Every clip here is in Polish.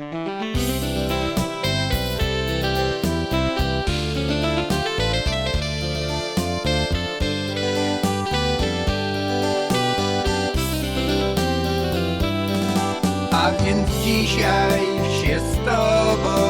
A więc dzisiaj się z tobą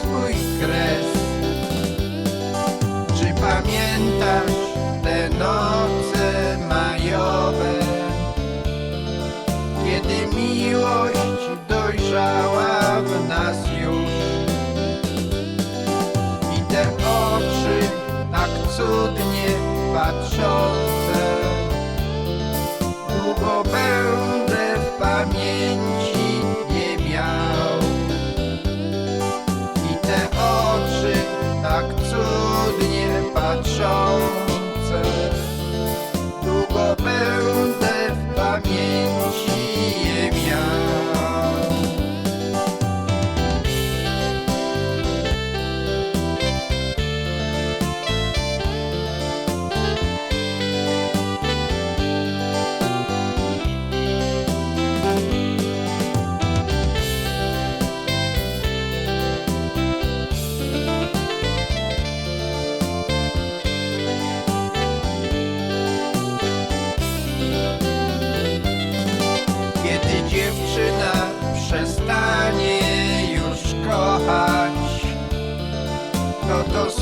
swój kres. Czy pamiętasz te noce majowe, kiedy miłość dojrzała w nas już? I te oczy tak cudnie patrzące Długo będę w pamięci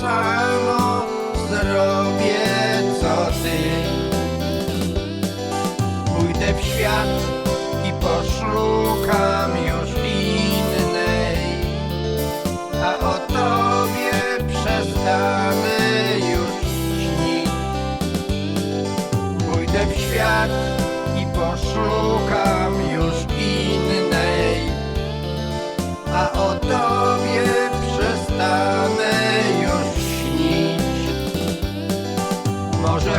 samo zrobię co ty. Pójdę w świat i poszukam już innej, a o tobie przestanę już śnić. Pójdę w świat i poszukam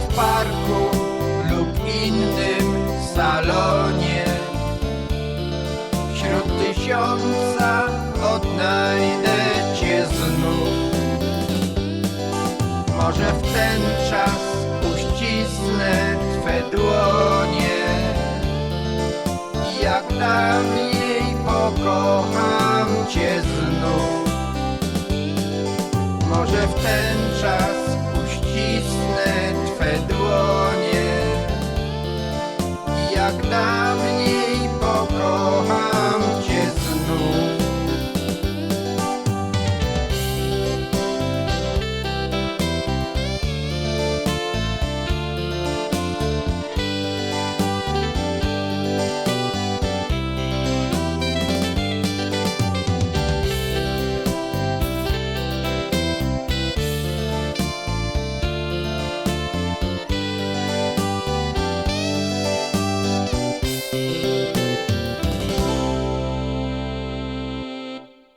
W parku lub innym salonie, wśród tysiąca odnajdę cię znów. Może w ten czas uścisnę Twe dłonie jak dawniej pokocham Cię znów. Może w ten czas uścisnę jak.